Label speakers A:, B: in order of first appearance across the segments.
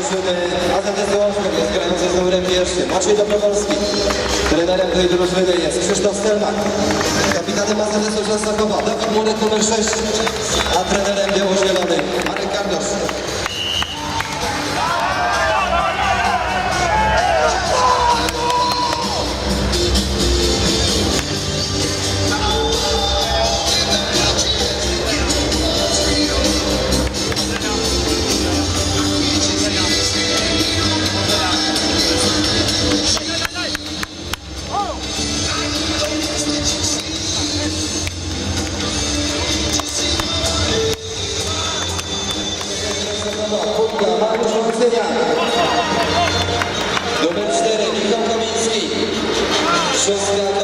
A: drużyny AZS Łączków jest grający z numerem pierwszym. Maciej Dobrowolski. Trenerem tej drużyny jest Krzysztof Stelmak. Kapitanem AZS-u Częstochowa Dawid Murek numer 6. A trenerem biało-zielonych Marek Kardosz. Just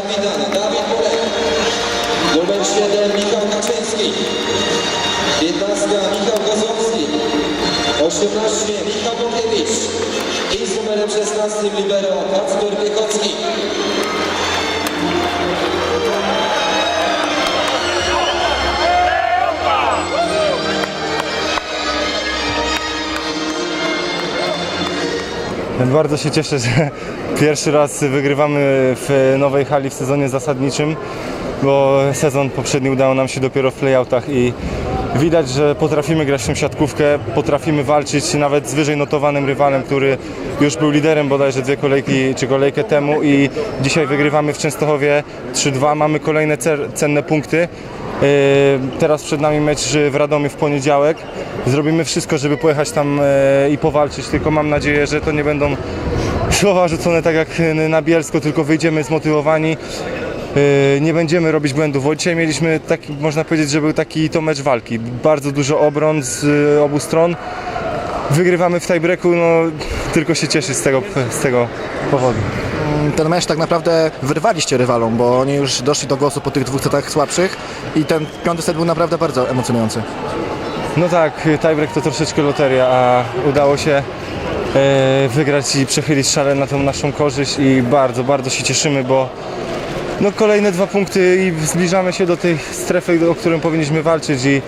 B: Bardzo się cieszę, że pierwszy raz wygrywamy w nowej hali w sezonie zasadniczym, bo sezon poprzedni udało nam się dopiero w playoutach i widać, że potrafimy grać w siatkówkę, potrafimy walczyć nawet z wyżej notowanym rywalem, który już był liderem bodajże dwie kolejki czy kolejkę temu i dzisiaj wygrywamy w Częstochowie 3-2, mamy kolejne cenne punkty. Yy, Teraz przed nami mecz w Radomiu w poniedziałek. Zrobimy wszystko, żeby pojechać tam yy, i powalczyć, tylko mam nadzieję, że to nie będą słowa rzucone tak jak na Bielsko, tylko wyjdziemy zmotywowani. Yy, Nie będziemy robić błędów, bo dzisiaj mieliśmy taki, można powiedzieć, że był taki to mecz walki. Bardzo dużo obron z obu stron. Wygrywamy w tiebreaku, no tylko się cieszyć z tego, z tego powodu.
C: Ten mecz tak naprawdę wyrwaliście rywalom, bo oni już doszli do głosu po tych dwóch setach słabszych i ten piąty set był naprawdę bardzo emocjonujący.
B: No tak, tiebreak to troszeczkę loteria, a udało się e, wygrać i przechylić szalę na tą naszą korzyść i bardzo, bardzo się cieszymy, bo no kolejne dwa punkty i zbliżamy się do tej strefy, o którą powinniśmy walczyć i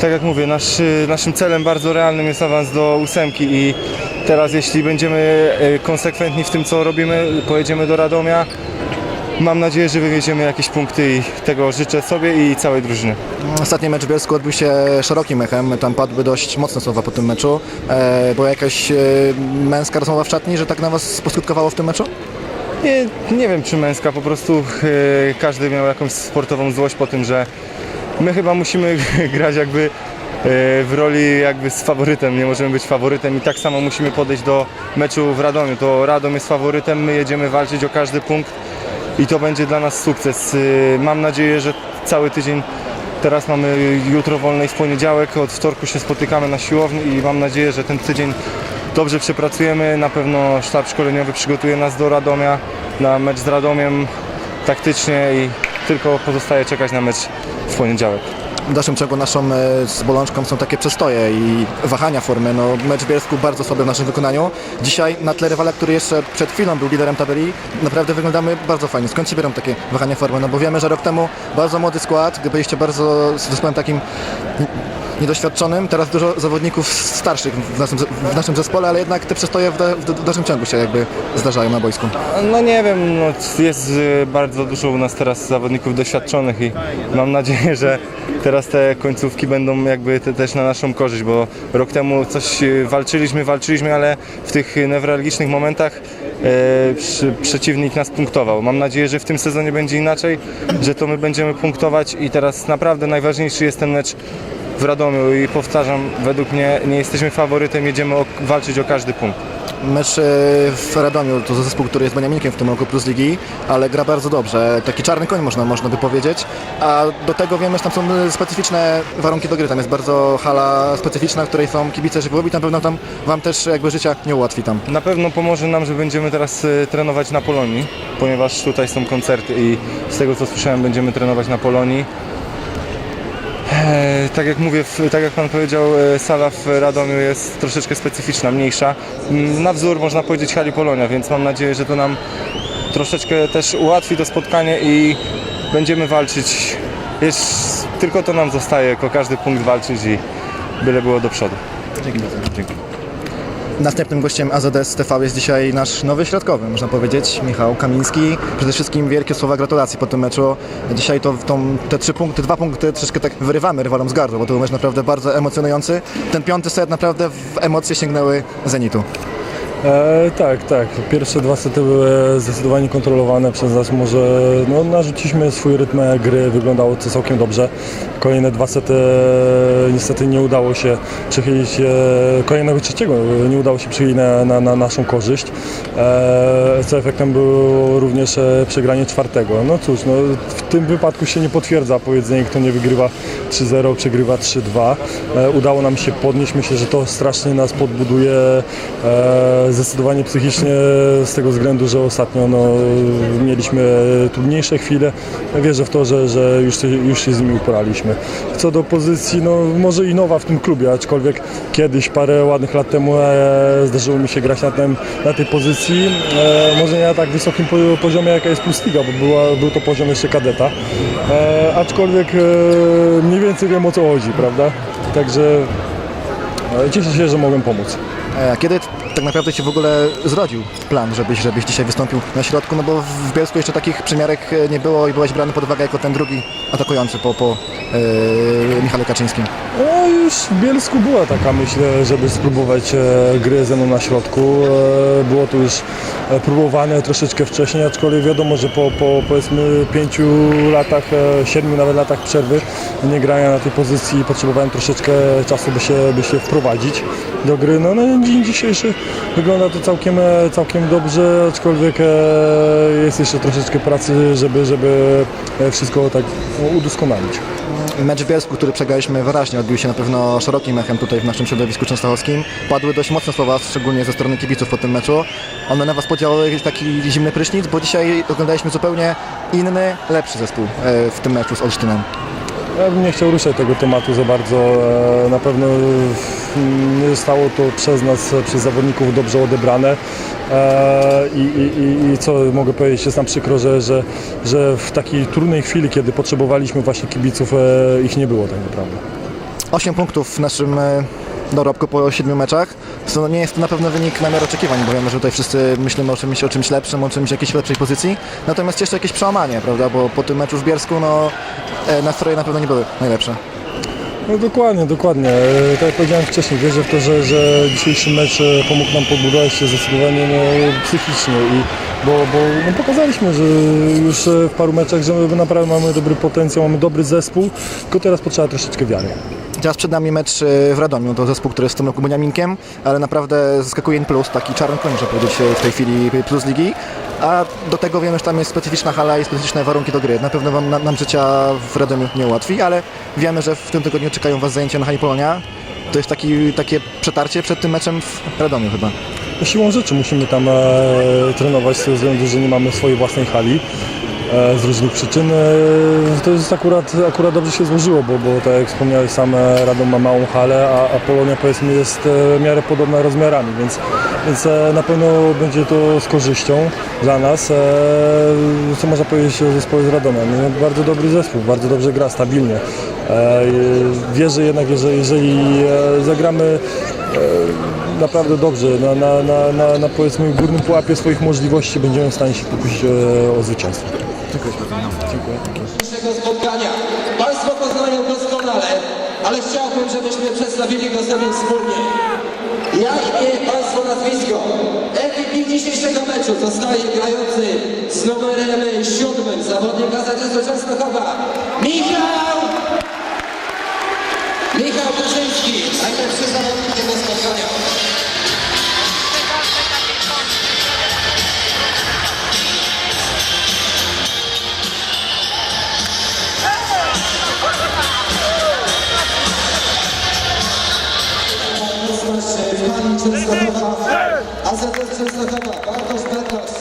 B: tak jak mówię, nasz, naszym celem bardzo realnym jest awans do ósemki i teraz jeśli będziemy e, konsekwentni w tym co robimy, pojedziemy do Radomia, mam nadzieję, że wywieziemy jakieś punkty i tego życzę sobie i całej drużyny.
C: Ostatni mecz w Bielsku odbył się szerokim echem, tam padły dość mocne słowa po tym meczu. E, była jakaś e, męska rozmowa w szatni, że tak na was poskutkowało w tym meczu?
B: Nie, nie wiem czy męska, po prostu e, każdy miał jakąś sportową złość po tym, że my chyba musimy grać jakby e, w roli jakby z faworytem, nie możemy być faworytem i tak samo musimy podejść do meczu w Radomiu. To Radom jest faworytem, my jedziemy walczyć o każdy punkt i to będzie dla nas sukces. E, Mam nadzieję, że cały tydzień Teraz mamy jutro wolne i w poniedziałek, od wtorku się spotykamy na siłowni i mam nadzieję, że ten tydzień dobrze przepracujemy. Na pewno sztab szkoleniowy przygotuje nas do Radomia, na mecz z Radomiem taktycznie i tylko pozostaje czekać na mecz w poniedziałek.
C: W dalszym ciągu naszą e, z bolączką są takie przestoje i wahania formy. No, mecz w Bielsku bardzo słaby w naszym wykonaniu. Dzisiaj na tle rywala, który jeszcze przed chwilą był liderem tabeli, naprawdę wyglądamy bardzo fajnie. Skąd się biorą takie wahania formy? No bo wiemy, że rok temu bardzo młody skład, gdy byliście bardzo z zespołem takim niedoświadczonym, teraz dużo zawodników starszych w naszym, w naszym zespole, ale jednak te przestoje w, w dalszym ciągu się jakby zdarzają na boisku.
B: No nie wiem, no jest y, bardzo dużo u nas teraz zawodników doświadczonych i mam nadzieję, że teraz te końcówki będą jakby te, też na naszą korzyść, bo rok temu coś y, walczyliśmy, walczyliśmy, ale w tych newralgicznych momentach e, przy, przeciwnik nas punktował. Mam nadzieję, że w tym sezonie będzie inaczej, że to my będziemy punktować i teraz naprawdę najważniejszy jest ten mecz w Radomiu i powtarzam, według mnie nie jesteśmy faworytem, jedziemy o, walczyć o każdy punkt.
C: Mecz e, w Radomiu to zespół, który jest Beniaminkiem w tym roku plus ligi, ale gra bardzo dobrze. Taki czarny koń można, można by powiedzieć. A do tego wiemy, że tam są e, specyficzne warunki do gry. Tam jest bardzo hala specyficzna, w której są kibice żywiołowi i na pewno tam wam też jakby życia nie ułatwi tam.
B: Na pewno pomoże nam, że będziemy teraz e, trenować na Polonii, ponieważ tutaj są koncerty i z tego co słyszałem będziemy trenować na Polonii. E, tak jak mówię, tak jak Pan powiedział, e, sala w Radomiu jest troszeczkę specyficzna, mniejsza. Mm, Na wzór można powiedzieć hali Polonia, więc mam nadzieję, że to nam troszeczkę też ułatwi to spotkanie i będziemy walczyć. Jest, tylko to nam zostaje, jako każdy punkt walczyć i byle było do przodu.
C: Dzięki bardzo.
B: Dzięki.
C: Następnym gościem AZS TV jest dzisiaj nasz nowy środkowy, można powiedzieć, Michał Kamiński. Przede wszystkim wielkie słowa gratulacji po tym meczu. Dzisiaj to te trzy punkty, dwa punkty troszeczkę tak wyrywamy rywalom z gardła, bo to był mecz naprawdę bardzo emocjonujący. Ten piąty set naprawdę w emocje sięgnęły Zenitu.
D: E, tak, tak. Pierwsze dwa sety były zdecydowanie kontrolowane przez nas. Może no, narzuciliśmy swój rytm gry, wyglądało to całkiem dobrze. Kolejne dwa sety e, niestety nie udało się przychylić, e, kolejnego trzeciego e, nie udało się przychylić na, na, na naszą korzyść. E, co efektem było również e, przegranie czwartego. No cóż, no, w tym wypadku się nie potwierdza powiedzenie, kto nie wygrywa 3-0, przegrywa 3-2. E, udało nam się podnieść, myślę, że to strasznie nas podbuduje zdecydowanie psychicznie z tego względu, że ostatnio no, mieliśmy trudniejsze chwile. Wierzę w to, że, że już, już się z nimi uporaliśmy. Co do pozycji, no może i nowa w tym klubie, aczkolwiek kiedyś, parę ładnych lat temu e, zdarzyło mi się grać na, tym, na tej pozycji. E, może nie na tak wysokim po, poziomie, jaka jest Plus Liga, bo była, był to poziom jeszcze kadeta. E, aczkolwiek e, mniej więcej wiem o co chodzi, prawda? Także e, cieszę się, że mogłem pomóc.
C: E, Kiedy tak naprawdę się w ogóle zrodził plan, żebyś, żebyś dzisiaj wystąpił na środku? No bo w Bielsku jeszcze takich przymiarek e, nie było i byłeś brany pod uwagę jako ten drugi atakujący po, po e, Michale Kaczyńskim.
D: No już w Bielsku była taka myśl, żeby spróbować e, gry ze mną na środku. Było to już próbowane troszeczkę wcześniej, aczkolwiek wiadomo, że po, po powiedzmy pięciu latach, siedmiu nawet latach przerwy nie grania na tej pozycji potrzebowałem troszeczkę czasu, by się, by się wprowadzić do gry. No na dzień dzisiejszy wygląda to całkiem, e, całkiem dobrze, aczkolwiek e, jest jeszcze troszeczkę pracy, żeby, żeby e, wszystko tak udoskonalić.
C: Mecz w Bielsku, który przegraliśmy wyraźnie, odbił się na pewno szerokim echem tutaj w naszym środowisku częstochowskim. Padły dość mocne słowa, szczególnie ze strony kibiców po tym meczu. One na Was podziałały taki zimny prysznic, bo dzisiaj oglądaliśmy zupełnie inny, lepszy zespół w tym meczu z Olsztynem.
D: Ja bym nie chciał ruszać tego tematu za bardzo. E, Na pewno mm, nie zostało to przez nas, e, przez zawodników dobrze odebrane. E, I, i, i- co mogę powiedzieć, jest nam przykro, że, że, że w takiej trudnej chwili, kiedy potrzebowaliśmy właśnie kibiców, ich nie było tak naprawdę.
C: 8 punktów w naszym dorobku po 7 meczach. To nie jest to na pewno wynik na miarę oczekiwań, bo wiemy, że tutaj wszyscy myślimy o czymś, o czymś lepszym, o czymś jakiejś lepszej pozycji. Natomiast jeszcze jakieś przełamanie, prawda? Bo po tym meczu w Biersku no, e, nastroje na pewno nie były najlepsze.
D: No dokładnie, dokładnie. E, Tak jak powiedziałem wcześniej, wierzę w to, że, że dzisiejszy mecz e, pomógł nam podbudować się zdecydowanie no, psychicznie i bo, bo no, pokazaliśmy, że już w paru meczach, że my naprawdę mamy dobry potencjał, mamy dobry zespół, tylko teraz potrzeba troszeczkę wiary.
C: Teraz przed nami mecz e, w Radomiu, to zespół, który jest w tym roku Beniaminkiem, ale naprawdę zaskakuje plus, taki czarny koń, można powiedzieć, e, w tej chwili plus ligi. A do tego wiemy, że tam jest specyficzna hala i specyficzne warunki do gry. Na pewno wam, nam, życia w Radomiu nie ułatwi, ale wiemy, że w tym tygodniu czekają Was zajęcia na hali Polonia. To jest taki, takie przetarcie przed tym meczem w Radomiu chyba.
D: Siłą rzeczy musimy tam e, trenować z tego względu, że nie mamy swojej własnej hali. E, Z różnych przyczyn. E, To jest akurat, akurat dobrze się złożyło, bo, bo tak jak wspomniałeś sam, e, Radom ma małą halę, a, a Polonia powiedzmy jest w miarę podobna rozmiarami, więc, więc na pewno będzie to z korzyścią dla nas. Co można powiedzieć o zespole z Radomia? No, bardzo dobry zespół, bardzo dobrze gra, stabilnie. Wierzę jednak, że jeżeli zagramy naprawdę dobrze. Na, na, na, na, powiedzmy górnym pułapie swoich możliwości będziemy w stanie się pokusić o zwycięstwo.
A: Dzisiejszego spotkania. Państwo poznają doskonale, ale chciałbym, żebyśmy przedstawili go sobie wspólnie. Ja imię, Państwo nazwisko. MVP dzisiejszego meczu zostaje grający z numerem siódmym, zawodnik AZS Częstochowa, Michał! Michał Kaczyński, najlepszy zawodnik tego spotkania. Częstochowa, AZS Częstochowa, Bartosz Bednarz,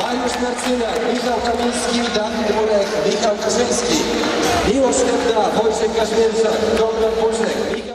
A: Mariusz Marcynek, Michał Kamiński, Dawid Murek, Michał Kaczyński, Miłosz Hebda, Wojciech Kaźmierczak, Konrad Burzek, Michał